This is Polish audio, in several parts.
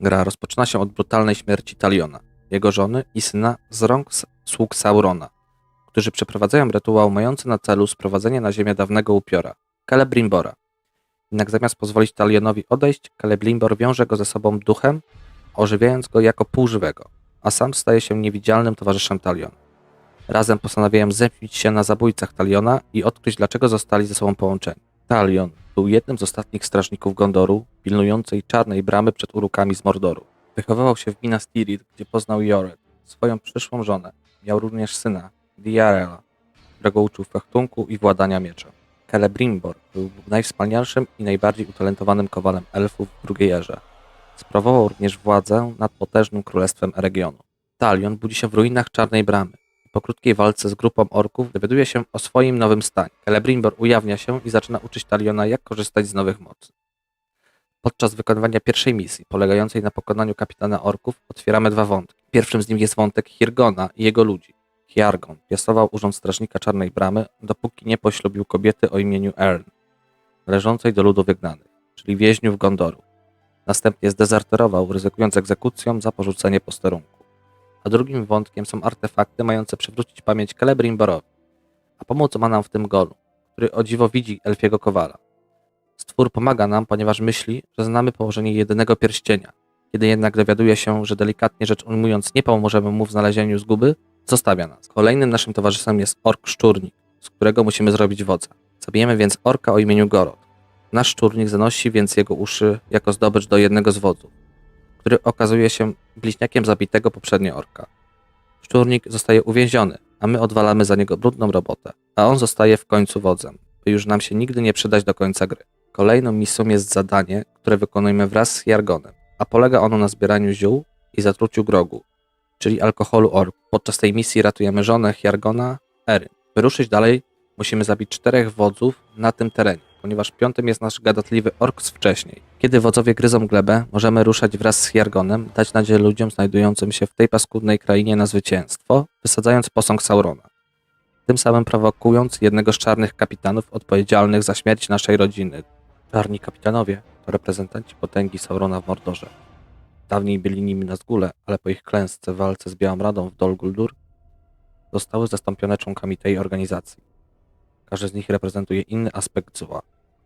Gra rozpoczyna się od brutalnej śmierci Taliona, jego żony i syna z rąk sług Saurona, którzy przeprowadzają rytuał mający na celu sprowadzenie na ziemię dawnego upiora, Celebrimbora. Jednak zamiast pozwolić Talionowi odejść, Celebrimbor wiąże go ze sobą duchem, ożywiając go jako półżywego, a sam staje się niewidzialnym towarzyszem Taliona. Razem postanawiają zemścić się na zabójcach Taliona i odkryć, dlaczego zostali ze sobą połączeni. Talion był jednym z ostatnich strażników Gondoru, pilnującej czarnej bramy przed urukami z Mordoru. Wychowywał się w Minas Tirith, gdzie poznał Joret, swoją przyszłą żonę. Miał również syna, Diarela, którego uczył fechtunku i władania mieczem. Celebrimbor był najwspanialszym i najbardziej utalentowanym kowalem elfów w drugiej erze. Sprawował również władzę nad potężnym królestwem regionu. Talion budzi się w ruinach Czarnej Bramy. Po krótkiej walce z grupą orków dowiaduje się o swoim nowym stanie. Celebrimbor ujawnia się i zaczyna uczyć Taliona, jak korzystać z nowych mocy. Podczas wykonywania pierwszej misji, polegającej na pokonaniu kapitana orków, otwieramy dwa wątki. Pierwszym z nich jest wątek Hirgona i jego ludzi. Hiargon piastował urząd strażnika Czarnej Bramy, dopóki nie poślubił kobiety o imieniu Ern, należącej do ludu wygnanych, czyli więźniów Gondoru. Następnie zdezerterował, ryzykując egzekucją za porzucenie posterunku. A drugim wątkiem są artefakty mające przywrócić pamięć Celebrimborowi, a pomóc ma nam w tym Golu, który o dziwo widzi elfiego kowala. Stwór pomaga nam, ponieważ myśli, że znamy położenie jedynego pierścienia. Kiedy jednak dowiaduje się, że delikatnie rzecz ujmując nie pomożemy mu w znalezieniu zguby, zostawia nas. Kolejnym naszym towarzyszem jest ork szczurnik, z którego musimy zrobić wodza. Zabijemy więc orka o imieniu Gorod. Nasz szczurnik zanosi więc jego uszy jako zdobycz do jednego z wodzów, który okazuje się bliźniakiem zabitego poprzednio orka. Szczurnik zostaje uwięziony, a my odwalamy za niego brudną robotę, a on zostaje w końcu wodzem, by już nam się nigdy nie przydać do końca gry. Kolejną misją jest zadanie, które wykonujemy wraz z Jargonem, a polega ono na zbieraniu ziół i zatruciu grogu, czyli alkoholu ork. Podczas tej misji ratujemy żonę Jargona, Erin. By ruszyć dalej, musimy zabić czterech wodzów na tym terenie, ponieważ piątym jest nasz gadatliwy ork z wcześniej. Kiedy wodzowie gryzą glebę, możemy ruszać wraz z Jargonem, dać nadzieję ludziom znajdującym się w tej paskudnej krainie na zwycięstwo, wysadzając posąg Saurona. Tym samym prowokując jednego z czarnych kapitanów odpowiedzialnych za śmierć naszej rodziny. Czarni kapitanowie to reprezentanci potęgi Saurona w Mordorze. Dawniej byli nimi Nazgule, ale po ich klęsce w walce z Białą Radą w Dol Guldur zostały zastąpione członkami tej organizacji. Każdy z nich reprezentuje inny aspekt zła.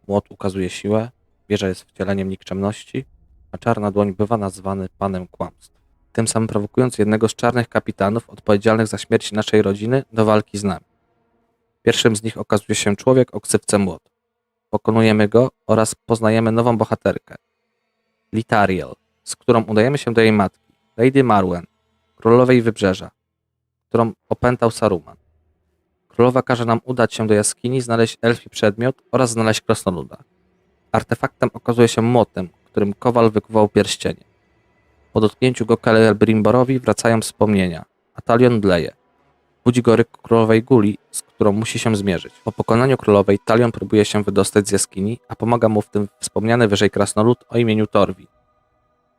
Młot ukazuje siłę, wieża jest wcieleniem nikczemności, a czarna dłoń bywa nazwany panem kłamstw. Tym samym prowokując jednego z czarnych kapitanów odpowiedzialnych za śmierć naszej rodziny do walki z nami. Pierwszym z nich okazuje się człowiek o ksywce Młot. Pokonujemy go oraz poznajemy nową bohaterkę, Litariel, z którą udajemy się do jej matki, Lady Marwen, królowej Wybrzeża, którą opętał Saruman. Królowa każe nam udać się do jaskini, znaleźć elfi przedmiot oraz znaleźć krasnoluda. Artefaktem okazuje się młotem, którym kowal wykuwał pierścienie. Po dotknięciu go Celebrimborowi wracają wspomnienia, a Talion bleje. Budzi go ryk królowej Guli, z którą musi się zmierzyć. Po pokonaniu królowej Talion próbuje się wydostać z jaskini, a pomaga mu w tym wspomniany wyżej krasnolud o imieniu Torwi.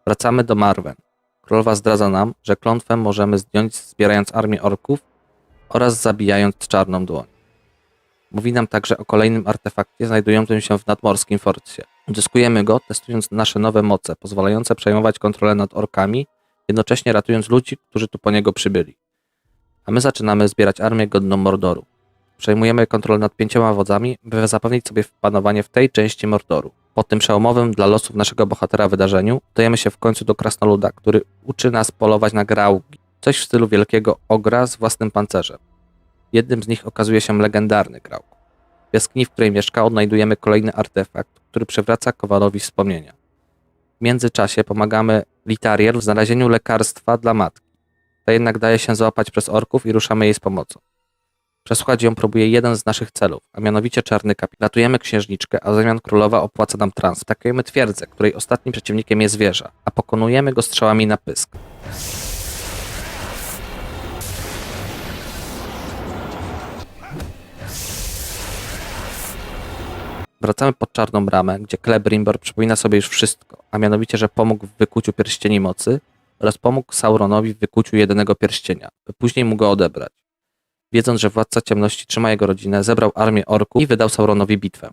Wracamy do Marwen. Królowa zdradza nam, że klątwę możemy zdjąć zbierając armię orków oraz zabijając czarną dłoń. Mówi nam także o kolejnym artefakcie znajdującym się w nadmorskim forcie. Uzyskujemy go, testując nasze nowe moce, pozwalające przejmować kontrolę nad orkami, jednocześnie ratując ludzi, którzy tu po niego przybyli. A my zaczynamy zbierać armię godną Mordoru. Przejmujemy kontrolę nad pięcioma wodzami, by zapewnić sobie panowanie w tej części Mordoru. Po tym przełomowym dla losów naszego bohatera wydarzeniu, udajemy się w końcu do Krasnoluda, który uczy nas polować na graugi. Coś w stylu wielkiego ogra z własnym pancerzem. Jednym z nich okazuje się legendarny grauk. W jaskini, w której mieszka, odnajdujemy kolejny artefakt, który przywraca Kowalowi wspomnienia. W międzyczasie pomagamy Litariel w znalezieniu lekarstwa dla matki. Ta jednak daje się złapać przez orków i ruszamy jej z pomocą. Przesłuchać ją próbuje jeden z naszych celów, a mianowicie czarny kapitał. Ratujemy księżniczkę, a zamian królowa opłaca nam trans. Atakujemy twierdzę, której ostatnim przeciwnikiem jest wieża, a pokonujemy go strzałami na pysk. Wracamy pod Czarną Bramę, gdzie Celebrimbor przypomina sobie już wszystko, a mianowicie, że pomógł w wykuciu pierścieni mocy oraz pomógł Sauronowi w wykuciu jedynego pierścienia, by później mu go odebrać. Wiedząc, że władca ciemności trzyma jego rodzinę, zebrał armię orków i wydał Sauronowi bitwę.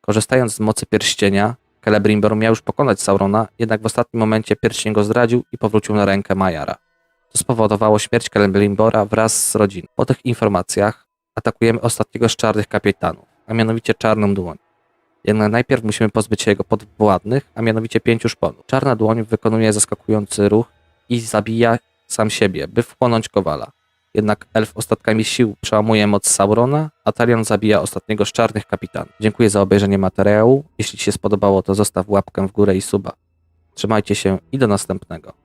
Korzystając z mocy pierścienia, Celebrimbor miał już pokonać Saurona, jednak w ostatnim momencie pierścień go zdradził i powrócił na rękę Majara. To spowodowało śmierć Celebrimbora wraz z rodziną. Po tych informacjach atakujemy ostatniego z czarnych kapitanów, a mianowicie Czarną Dłoń. Jednak najpierw musimy pozbyć się jego podwładnych, a mianowicie pięciu szponów. Czarna Dłoń wykonuje zaskakujący ruch i zabija sam siebie, by wchłonąć Kowala. Jednak elf ostatkami sił przełamuje moc Saurona, a Talion zabija ostatniego z czarnych kapitanów. Dziękuję za obejrzenie materiału. Jeśli Ci się spodobało, to zostaw łapkę w górę i suba. Trzymajcie się i do następnego.